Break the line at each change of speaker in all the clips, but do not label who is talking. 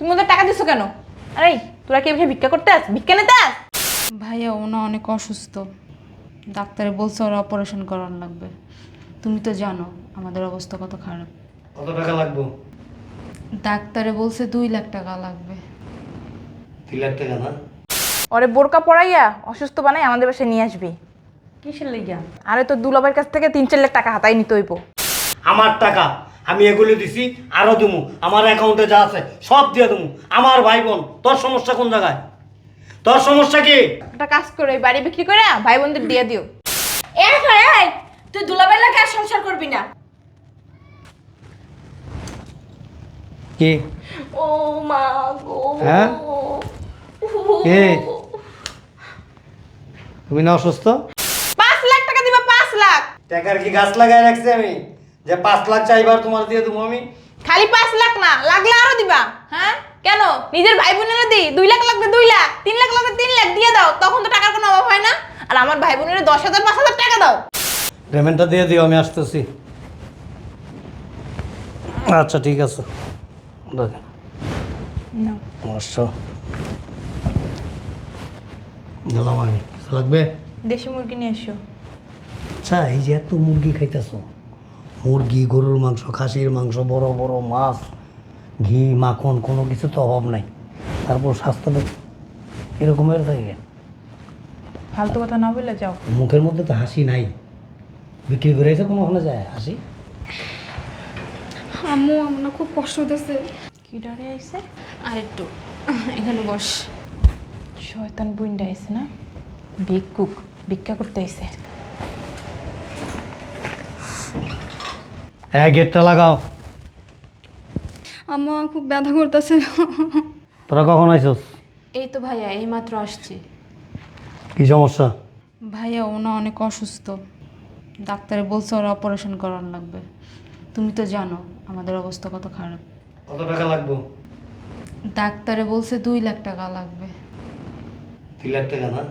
তুমি ওদের টাকা দিছো কেন? আরে তোরা কি ভিক্ষা করতে আস? ভিক্ষা নিতে আস?
ভাইয়া ওনা অনেক অসুস্থ। ডাক্তারে বলছে ওর অপারেশন করার লাগবে। তুমি তো জানো আমাদের অবস্থা কত খারাপ।
কত টাকা লাগবো?
ডাক্তারে বলছে দুই লাখ টাকা লাগবে।
তিন লাখ টাকা না?
ওরে বোরকা পড়াইয়া অসুস্থ বানাই আমাদের বাসায় নিয়ে আসবি।
কিসের লেগা
আরে তোর দুলাভাইয়ের কাছ থেকে তিন চার লাখ টাকা হাতাই নিতে হইব।
আমার টাকা। আমি এগুলো দিছি আরও দেবো আমার অ্যাকাউন্টে যা আছে সব দিয়ে দেবো আমার ভাই বোন তোর সমস্যা কোন জায়গায়? তোর সমস্যা কি?
একটা কাজ করে বাড়ি বিক্রি করে ভাই বোনদের দিয়ে দিও।
এই ভাই এই তুই দুলাবের লাগে আর সংসার করবি না।
কি?
ও মা গো।
হ্যাঁ? কে? তুমি না অসুস্থ?
পাঁচ লাখ টাকা দিবা পাঁচ লাখ।
টাকার কি গাছ লাগাই রাখছি আমি? যে পাঁচ লাখ চাইবার তোমার দিয়ে দেবো আমি।
খালি পাঁচ লাখ না লাগলে আরও দিবা হ্যাঁ? কেন? নিজের ভাই বোনেরা দিই দুই লাখ লাগবে দুই লাখ তিন লাখ লাগবে তিন লাখ দিয়ে দাও তখন তো টাকার কোনো অভাব হয় না। আর আমার ভাই বোনেরা দশ হাজার পাঁচ হাজার টাকা দাও।
পেমেন্টটা দিয়ে দিও আমি আসতেছি। আচ্ছা ঠিক আছে। আমি। লাগবে?
দেশি মুরগি নিয়ে এসো।
আচ্ছা এই যে এত মুরগি খাইতেছো। মুরগি গরুর মাংস খাসির মাংস বড় বড় মাছ ঘি মাখন কোনো কিছু তো অভাব নাই। তারপর স্বাস্থ্যটা এরকমের থাকে।
ফালতু কথা না বলে যাও।
মুখের মধ্যে তো হাসি নাই। বিক্রি করে এসে কোনো ওখানে যায়? হাসি?
আম্মু আমার খুব কষ্ট হতেছে
কি ডরে আইছে?
আর একটু এখানে বস।
শয়তান বুইন্ডা আইছে না? ভিক্ষুক ভিক্ষা করতে আইছে।
হ্যাঁ গেটটা লাগাও।
আম্মু খুব ব্যথা করতেছে।
তোরা কখন আইসস?
এই তো ভাইয়া এই মাত্র আসছি।
কি সমস্যা?
ভাইয়া ওনা অনেক অসুস্থ। ডাক্তারে বলছে ওর অপারেশন করার লাগবে। তুমি তো জানো আমাদের অবস্থা কত খারাপ।
কত টাকা লাগবো?
ডাক্তারে বলছে দুই লাখ টাকা লাগবে।
তিন লাখ টাকা না?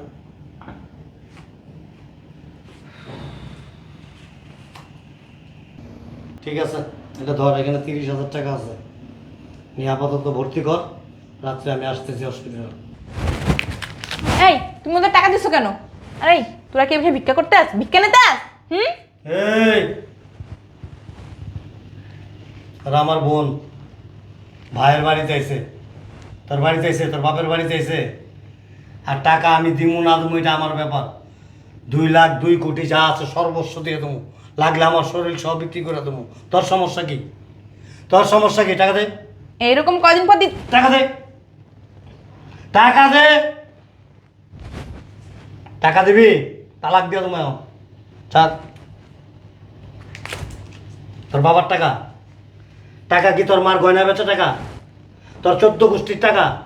ঠিক আছে? এটা ধর এখানে তিরিশ হাজার টাকা আছে। নিয়ে আপাতত ভর্তি কর। রাত্রে আমি আসতেছি হসপিটালে
এই তুমি ওদের টাকা দিছো কেন? আরে তোরা কি এভাবে ভিক্ষা করতে আস ভিক্ষা নিতে আস? হুম?
এই! আর আমার বোন ভাইয়ের বাড়িতে আইছে। তোর বাড়িতে আইছে তোর বাপের বাড়িতে আইছে। আর টাকা আমি দিমু না দিমু এটা আমার ব্যাপার। দুই লাখ দুই কোটি যা আছে সর্বস্ব দিয়ে দেবো লাগলে আমার শরীর সব বিক্রি করে দেবো। তোর সমস্যা কি? তোর সমস্যা কি? টাকা দে।
এইরকম কদিন পর দি-
টাকা দে। টাকা দে। টাকা দিবি? তালাক দিয়ে তোমায় চাক তোর বাবার টাকা? টাকা কি তোর মার গয়না বেচা টাকা? তোর চোদ্দ গোষ্ঠীর টাকা?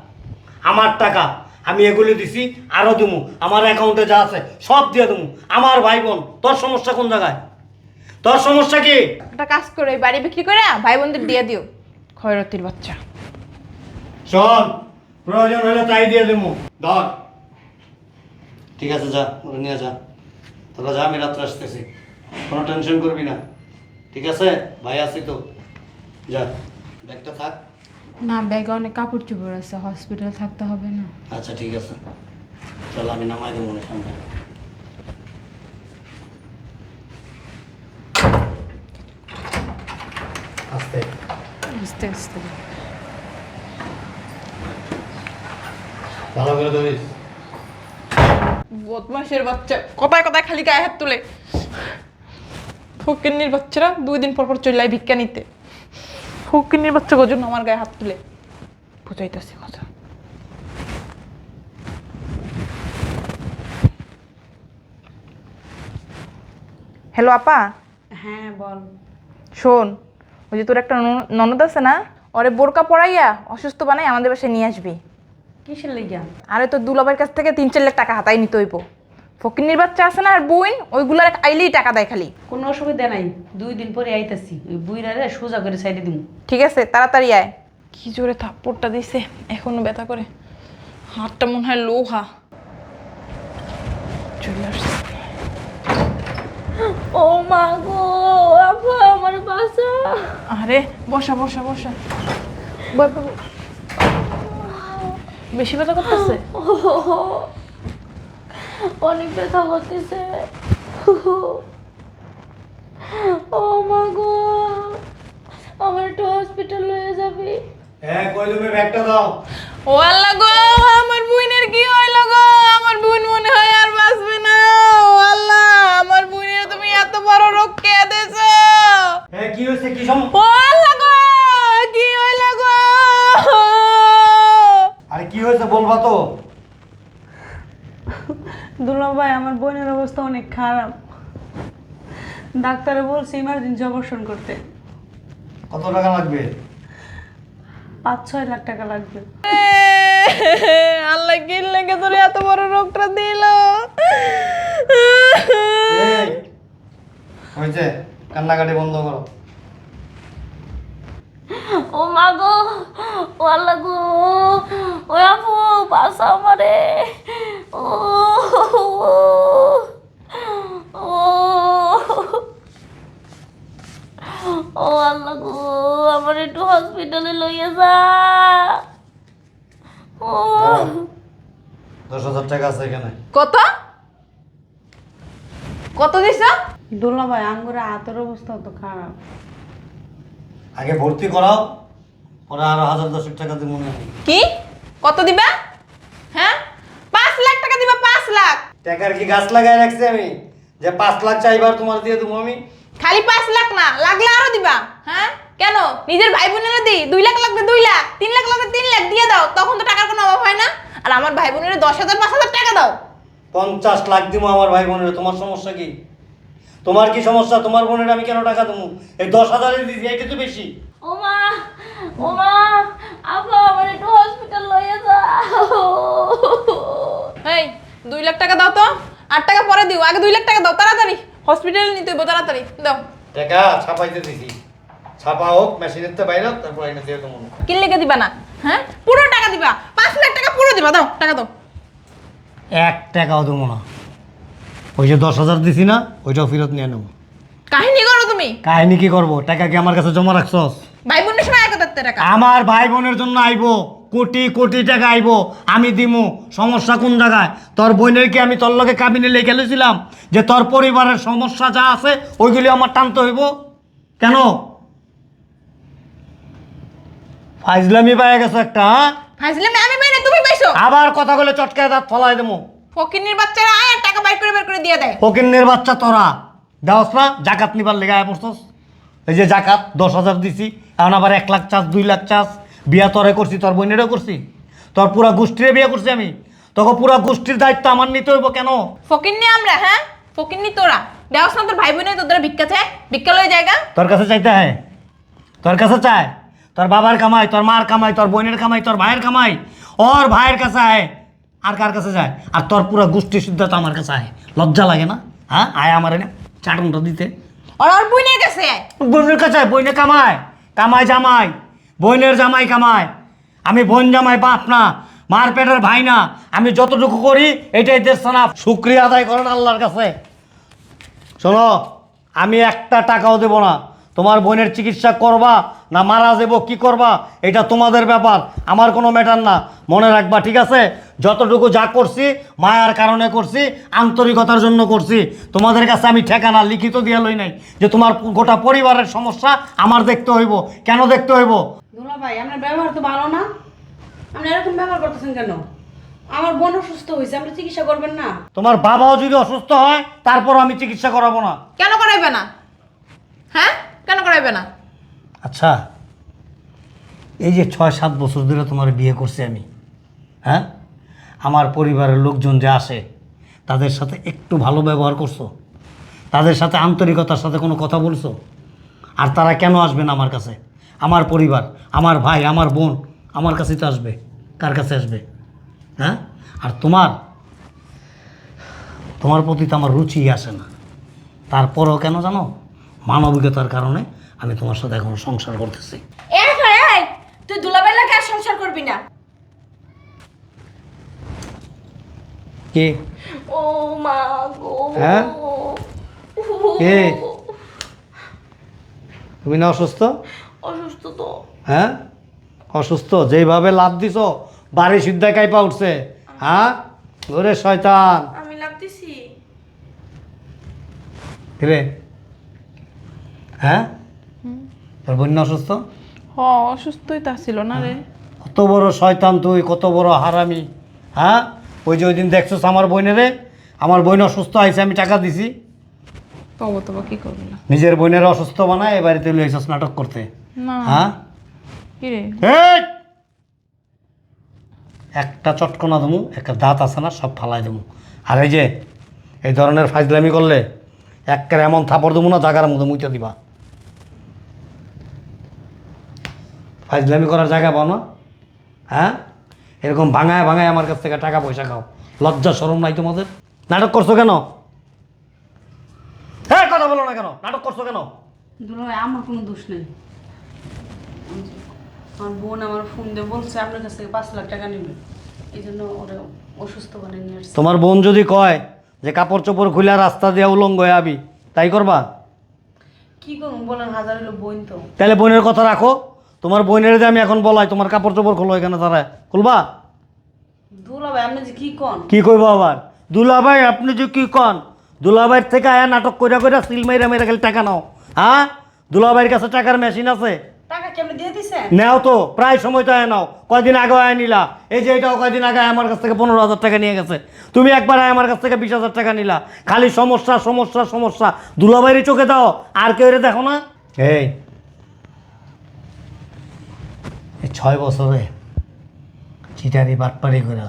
আমার টাকা। আমি এগুলি দিছি আরও দেবো আমার অ্যাকাউন্টে যা আছে সব দিয়ে দেবো আমার ভাই বোন তোর সমস্যা কোন জায়গায়? তোর সমস্যা কি?
একটা কাজ করে ওই বাড়ি বিক্রি করে ভাই বোনদের দিয়ে দিও। খয়রতির বাচ্চা।
শোন প্রয়োজন হলে তাই দিয়ে দেবো। ধর। ঠিক আছে যা ওরা নিয়ে যা। তোরা যা আমি রাত্রে আসতেছি। কোনো টেনশন করবি না। ঠিক আছে? ভাই আছি তো। যা। ব্যাগটা থাক।
না ব্যাগে অনেক কাপড় চোপড় আছে হসপিটালে থাকতে হবে না।
আচ্ছা ঠিক আছে। চল আমি নামাই দেবো মনে সামনে আস্তে
আস্তে আস্তে
ভালো করে ধরিস।
বদমাসের বাচ্চা। কথায় কথায় খালি গায়ে হাত তুলে। ফকিন্নির বাচ্চারা দুই দিন পর পর চলে ভিক্ষা নিতে। ফকিন্নির বাচ্চা গজন আমার গায়ে হাত তুলে? বুঝাইতেছি কথা। হ্যালো আপা?
হ্যাঁ বল।
শোন ওই যে তোর একটা নন- ননদ আছে না ওরে বোরকা পড়াইয়া অসুস্থ বানাই আমাদের বাসায় নিয়ে আসবি।
কিসের লেগা
আরে তোর দুলাভাইয়ের কাছ থেকে তিন চার লাখ টাকা হাতাই নিতে হইব। ফকিন্নির বাচ্চা আছে না আর বইন ওইগুলার আইলেই টাকা দেয় খালি।
কোনো অসুবিধা নাই দুই দিন পরে আইতাছি ওই বুইরারে সোজা করে সাইডে দিমু।
ঠিক আছে তাড়াতাড়ি আয়। কি জোরে থাপ্পড়টা দিছে এখনও ব্যথা করে। হাতটা মনে হয় লোহা। চলে আসছে।
ও মা গো। আমার বাসা।
আরে বসা বসা বসা। বেশি ব্যথা করতেছে?
অনেক ব্যথা করতেছে। ও মা গো আমার একটু হসপিটাল হয়ে যাবে।
হ্যাঁ ব্যাগটা দাও।
ও আল্লাহ গো আমার বোনের কি হইল গো আমার বোন মনে হয় আর বাঁচবে না ও আল্লাহ আমার বোনের তুমি এত বড় রোগ কে দিয়েছ
হ্যাঁ কি হয়েছে কি সম
ও আল্লাহ গো কি হইল গো
আরে কি হয়েছে বলবা তো
দুলা ভাই আমার বোনের অবস্থা অনেক খারাপ। ডাক্তারে বলছে ইমার্জেন্সি অপারেশন করতে।
কত টাকা লাগবে?
পাঁচ ছয় লাখ টাকা লাগবে।
আল্লাহ কি লেগে তোর এত বড় রোগটা দিল।
হয়েছে কান্নাকাটি বন্ধ করো।
ও মা গো ও আল্লাহ গো ও আপু বাসা আমারে। ও। ও আল্লাহ গো আমার একটু হসপিটালে লইয়া যা। ও।
দশ হাজার টাকা আছে এখানে।
কত? কত দিছ?
দুলা ভাই আঙ্গুরে হাতের অবস্থা তো খারাপ।
আগে ভর্তি করাও পরে আরও হাজার দশেক টাকা দিয়ে মনে হয়
কি? কত দিবা? হ্যাঁ? পাঁচ লাখ টাকা দিবা পাঁচ লাখ।
টাকার কি গাছ লাগাই রাখছি আমি? যে পাঁচ লাখ চাইবার তোমার দিয়ে দেবো আমি?
খালি পাঁচ লাখ না লাগলে আরও দিবা। হ্যাঁ? কেন? নিজের ভাই বোনেরা দিই দুই লাখ লাগবে দুই লাখ তিন লাখ লাগবে তিন লাখ দিয়ে দাও তখন তো টাকার কোনো অভাব হয় না। আর আমার ভাই বোনের দশ হাজার পাঁচ হাজার টাকা দাও।
পঞ্চাশ লাখ দিব আমার ভাই বোনের তোমার সমস্যা কি? তোমার কি সমস্যা? তোমার বোনের আমি কেন টাকা দেবো এই দশ হাজারের দিদি এটা তো বেশি।
ও মা ও মা আপু আমার একটু হসপিটাল লইয়া যা
এই দুই লাখ টাকা দাও তো আট টাকা পরে দিও আগে দুই লাখ টাকা দাও তাড়াতাড়ি। হসপিটালে নিতে হইব তাড়াতাড়ি দাও।
টাকা ছাপাইতে দিছি। ছাপা হোক মেশিনের তো বাইরে তারপর এনে দিয়ে দেবো।
কিন লেগে দিবা না? হ্যাঁ? পুরো টাকা দিবা। পাঁচ লাখ টাকা পুরো দিবা দাও টাকা দাও।
এক টাকাও দেবো না। ওই যে দশ হাজার দিছি না ওইটাও ফেরত নিয়ে নেব।
কাহিনী করো তুমি।
কাহিনী কি করব? টাকা কি আমার কাছে জমা রাখছস?
ভাই বোনের সময় এক হাজার টাকা।
আমার ভাই বোনের জন্য আইবো। কোটি কোটি টাকা আইবো আমি দিমু। সমস্যা কোন জায়গায়? তোর বোনের কি আমি তোর লগে কাবিনে লেগে গেছিলাম যে তোর পরিবারের সমস্যা যা আছে ওইগুলি আমার টানতে হইব? কেন? ফাইজলামি পাই গেছো একটা হ্যাঁ?
ফাইজলামে আমি পাই না তুমি পাইছো?
আবার কথা বলে চটকায় দাঁত ফলাই দেবো।
ফকিনের বাচ্চারা আয় আর টাকা বাইর করে বের করে দিয়ে দেয়।
ফকিনের বাচ্চা তোরা। দেওয়াস না জাকাত নিবার লেগে আয় পড়ছস। এই যে জাকাত দশ হাজার দিছি এখন আবার এক লাখ চাষ দুই লাখ চাষ বিয়া তরে করছি তোর বোনেরও করছি তোর পুরা গোষ্ঠীরে বিয়ে করছি আমি। তোকে পুরা গোষ্ঠীর দায়িত্ব আমার নিতে হইব কেন?
ফকিন্নি আমরা হ্যাঁ? ফকির ফকিন্নি তোরা। দেওয়াস না তোর ভাই বোনের তোদের ভিক্ষা চায় ভিক্ষা লয়ে জায়গা
তোর কাছে চাইতে হয়? তোর কাছে চায়? তোর বাবার কামাই তোর মার কামাই তোর বোনের কামাই তোর ভাইয়ের কামাই। ওর ভাইয়ের কাছে আয়। আর কার কাছে যায়? আর তোর পুরা গোষ্ঠী শুদ্ধ তো আমার কাছে আয়। লজ্জা লাগে না? হ্যাঁ? আয় আমার এনে চাটনটা দিতে।
আর ওর বোনের কাছে আয়।
বোনের কাছে বইনে কামায়। কামায় জামাই। বোনের জামাই কামায়। আমি বোন জামাই বাপ না, মার পেটের ভাই না। আমি যতটুকু করি, এটাই দেশ না। শুক্রিয়া আদায় করেন আল্লাহর কাছে। শোনো, আমি একটা টাকাও দেব না। তোমার বোনের চিকিৎসা করবা না মারা যাব কি করবা? এটা তোমাদের ব্যাপার আমার কোনো ম্যাটার না। মনে রাখবা ঠিক আছে? যতটুকু যা করছি মায়ার কারণে করছি আন্তরিকতার জন্য করছি। তোমাদের কাছে আমি ঠেকানা লিখিত দিয়া লই নাই যে তোমার গোটা পরিবারের সমস্যা আমার দেখতে হইব। কেন দেখতে হইব?
দুলা ভাই আপনার ব্যবহার তো ভালো না। আপনি এরকম ব্যবহার করতেছেন কেন? আমার বোন অসুস্থ হয়েছে আপনি চিকিৎসা করবেন না।
তোমার বাবাও যদি অসুস্থ হয় তারপর আমি চিকিৎসা করাবো না।
কেন করাইবে না? হ্যাঁ? কেন করাইবে না?
আচ্ছা এই যে ছয়, সাত বছর ধরে তোমার বিয়ে করছি আমি হ্যাঁ? আমার পরিবারের লোকজন যে আসে, তাদের সাথে একটু ভালো ব্যবহার করছ? তাদের সাথে আন্তরিকতার সাথে কোনো কথা বলছো? আর তারা কেন আসবে না আমার কাছে? আমার পরিবার, আমার ভাই, আমার বোন আমার কাছেই তো আসবে। কার কাছে আসবে? হ্যাঁ? আর তোমার তোমার প্রতি তো আমার রুচিই আসে না। তারপরেও কেন জানো? মানবিকতার কারণে আমি তোমার সাথে এখন সংসার করতেছি।
তুই দুলাবেলা লাগে আর সংসার করবি না।
কে?
ও মা গো।
হ্যাঁ? কে? তুমি না অসুস্থ?
অসুস্থ তো।
হ্যাঁ? অসুস্থ যেইভাবে লাভ দিছ বাড়ি সিদ্ধায় কাইপা উঠছে। হ্যাঁ? ওরে শয়তান।
আমি লাগতেছি
রে? হ্যাঁ? তোর বোন অসুস্থ?
হ অসুস্থই তা ছিল না রে।
কত বড় শয়তান তুই কত বড় হারামি। হ্যাঁ? ওই যে ওই দিন দেখছোস আমার বোনেরে আমার বোন অসুস্থ হয়েছে আমি টাকা দিছি।
তবু তবু কি করবি? না
নিজের বোনের অসুস্থ বানায় এবারে তুই লইছস নাটক করতে।
না।
হ্যাঁ?
কি রে?
এই! একটা চটকনা দেবো একটা দাঁত আছে না সব ফালাই দেবো। আর এই যে এই ধরনের ফাইজলামি করলে এক এমন থাপড় দেবো না জাগার মতো মুইতে দিবা। ফাইজলামি করার জায়গা পাও না? হ্যাঁ? এরকম ভাঙায় ভাঙায় আমার কাছ থেকে টাকা পয়সা খাও। লজ্জা সরম নাই তোমাদের? নাটক করছ কেন? হ্যাঁ কথা বলো না কেন? নাটক করছ কেন?
আমার কোনো দোষ নেই। আমার বোন আমার ফোন দিয়ে বলছে আপনার কাছ থেকে পাঁচ লাখ টাকা নেবে। এই জন্য ওরা অসুস্থ করে নিয়ে আসছে।
তোমার বোন যদি কয় যে কাপড় চোপড় খুলে রাস্তা দিয়ে উলঙ্গ হয়ে আবি তাই করবা?
কি করুন বলেন হাজার হলো বোন তো।
তাহলে বোনের কথা রাখো। তোমার বোনের যে আমি এখন বলাই তোমার কাপড় চোপড় খোলো এখানে তারা। খুলবা?
দুলা ভাই আপনি যে কি কন?
কি কইবো আবার? দুলাভাই আপনি যে কি কন? দুলাভাইয়ের থেকে আয়া নাটক কইরা কইরা সিল মেরা মেরা খালি টাকা নাও। হ্যাঁ? দুলাভাইয়ের কাছে টাকার মেশিন আছে।
টাকা কি আপনি দিয়ে দিছেন?
নেও তো প্রায় সময় তো আয় নাও। কয়দিন আগে আয় নিলা। এই যে এটাও কয়দিন আগে আমার কাছ থেকে পনেরো হাজার টাকা নিয়ে গেছে। তুমি একবার আয় আমার কাছ থেকে বিশ হাজার টাকা নিলা। খালি সমস্যা সমস্যা সমস্যা। দুলাবাইরে চোখে দাও আর কেউ রে দেখো না? এই এই ছয় বছরে চিটারি বাটপারি করে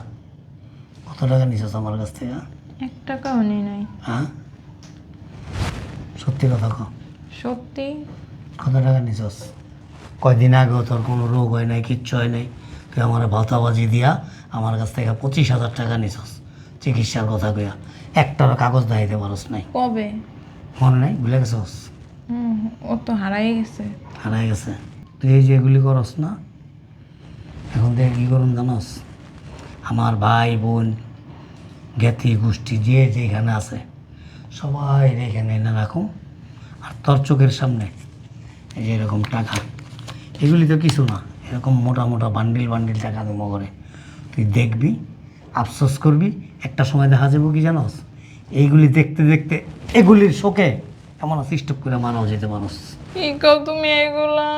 কত টাকা নিছিস আমার কাছ থেকে?
এক টাকাও নেই নাই।
হ্যাঁ? সত্যি কথা কও।
সত্যি?
কত টাকা নিছস? কয়দিন আগেও তোর কোনো রোগ হয় নাই কিচ্ছু হয় নাই। তুই আমার ভাতাবাজি দিয়া আমার কাছ থেকে পঁচিশ হাজার টাকা নিছস চিকিৎসার কথা কইয়া। একটারও কাগজ দেখাইতে পারস নাই।
কবে?
মনে নাই? ভুলে গেছস?
হুম, ও তো হারাই গেছে।
হারাই গেছে। তুই এই যে এগুলি করস না এখন থেকে কী করুন জানস? আমার ভাই বোন জ্ঞাতি গোষ্ঠী যে যেখানে আছে সবাই এখানে এনে রাখুন আর তোর চোখের সামনে এই যে এরকম টাকা এগুলি তো কিছু না এরকম মোটা মোটা বান্ডিল বান্ডিল টাকা জমা করে। তুই দেখবি আফসোস করবি একটা সময় দেখা যাব কি জানোস? এইগুলি দেখতে দেখতে এগুলির শোকে এমন সিস্টেম করে মারাও যেতে মানুষ।
কি তুমি এগুলা?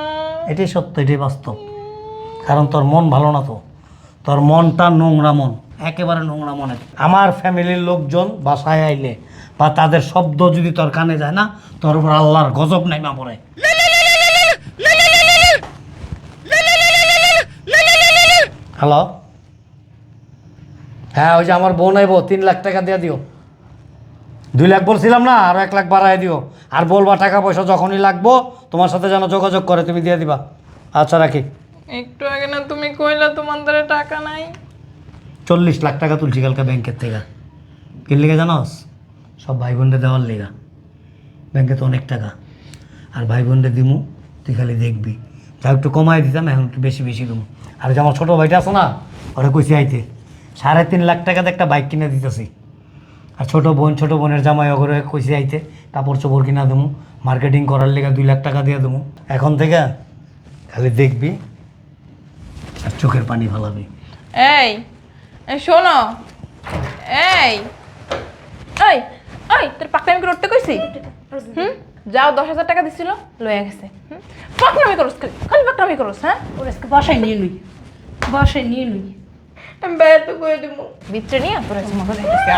এটাই সত্য এটাই বাস্তব। কারণ তোর মন ভালো না তো। তোর মনটা নোংরা মন, একেবারে নোংরা মনে। আমার ফ্যামিলির লোকজন বাসায় আইলে বা তাদের শব্দ যদি তোর কানে যায় না, তোর উপর আল্লাহর গজব নাইমা পড়ে। হ্যালো? হ্যাঁ ওই যে আমার বোন আইব, তিন লাখ টাকা দিয়ে দিও। দুই লাখ বলছিলাম না, আর এক লাখ বাড়াই দিও। আর বলবা টাকা পয়সা যখনই লাগবো, তোমার সাথে যেন যোগাযোগ করে, তুমি দিয়ে দিবা। আচ্ছা রাখি।
একটু আগে না তুমি কইলা তোমার টাকা নাই।
চল্লিশ লাখ টাকা তুলছি কালকে ব্যাংকের থেকে। কি লিগে জানোস? সব ভাই বোনদের দেওয়ার লেগা। ব্যাংকে তো অনেক টাকা। আর ভাই বোনদের দিমু, তুই খালি দেখবি। যা একটু কমাই দিতাম, এখন একটু বেশি বেশি দেবো আর যে আমার ছোটো ভাইটা আছে না, ওরা কইছি আইতে। সাড়ে তিন লাখ টাকাতে একটা বাইক কিনে দিতেছি। আর ছোটো বোন, ছোটো বোনের জামাই ওগরে কইছি আইতে, কাপড় চোপড় কিনা দেবো মার্কেটিং করার লেগে দুই লাখ টাকা দিয়ে দেবো এখন থেকে খালি দেখবি। চোখের পানি ফালাবি।
এই এই শোনো। এই এই এই তোর পাকনামি করে উঠতে কইছি? হুম? যাও দশ হাজার টাকা দিছিল লয়ে গেছে। হুম? পাকনামি করস খালি খালি পাকনামি করস হ্যাঁ?
ওর আজকে বাসায় নিয়ে লই। বাসায় নিয়ে লই।
আমি বাইরে তো করে দিব ভিতরে নিয়ে তোর আজকে মজা দেখতেছি